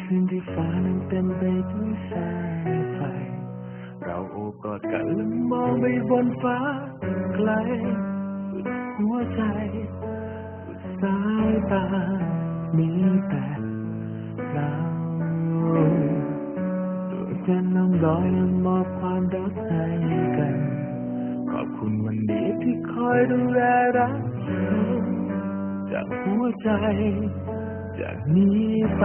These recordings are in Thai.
คืนที่ฟ้านั้นเต็มไปด้วยแสงไฟ เราโอบกอดกันและมองไปบนฟ้าไกลหัวใจสายตามีแต่เราตัวแทนน้องดอยนั้มอบความรักให้กัน ขอบคุณวันนี้ที่คอยดูแลรักจากหัวใจ จากนี้ไป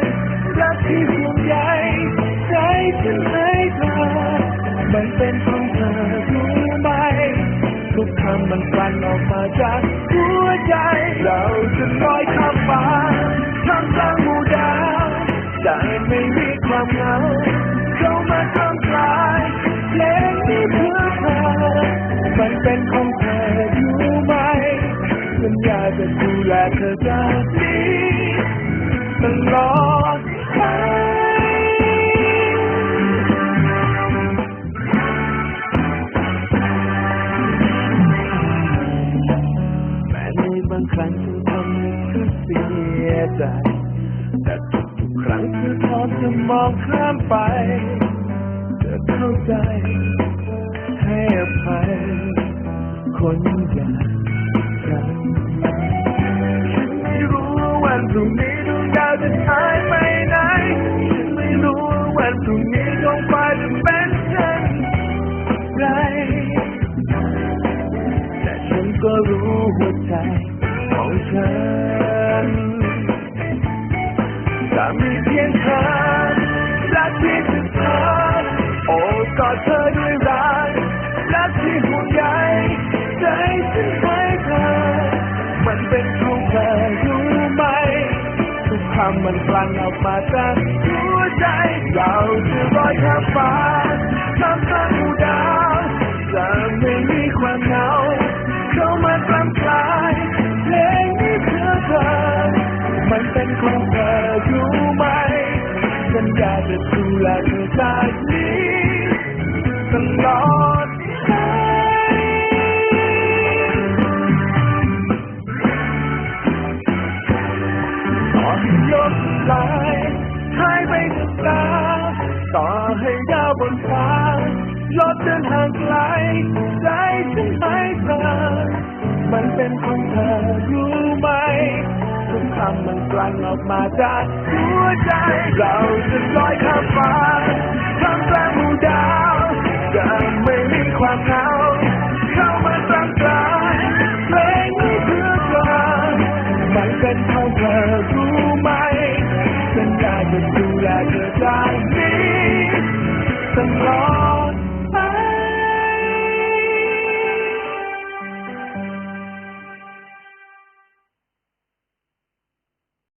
จากหัวใจ เราจะลอยข้ามฟ้าท่ามกลางหมู่ดาวใจไม่มีความเหงาเข้ามาทำกลายเพลงนี้เพื่อเธอมันเป็นของเธออยู่ไหมสัญญาจะดูแลเธอจากนี้ตลอดางครั้งทำให้เธอเสียใจ แต่ทุกๆครั้งเธอพอจะมองข้ามไปเธอเข้าใจให้อภัยคน มีเพียงเธอรักเพียงเธอโอ้กอดเธอด้วยรักรักที่ห่วงใยใจฉันให้เธอมันเป็นของเธอรู้ไหม ทุกคำมันพลันออกมาจากหัวใจเราจะลอยข้ามฟ้า จะดูแลเธอจากนี้ตลอดไปต่อให้โยกลายหายไปจากตาต่อให้ดาวบนฟ้าลดเดินห่างไกลใจฉันให้เธอมันเป็นของเธอรู้ไหมำมันกลั่นออกมาจากหัวใจเราจะลอยข้ามฟ้า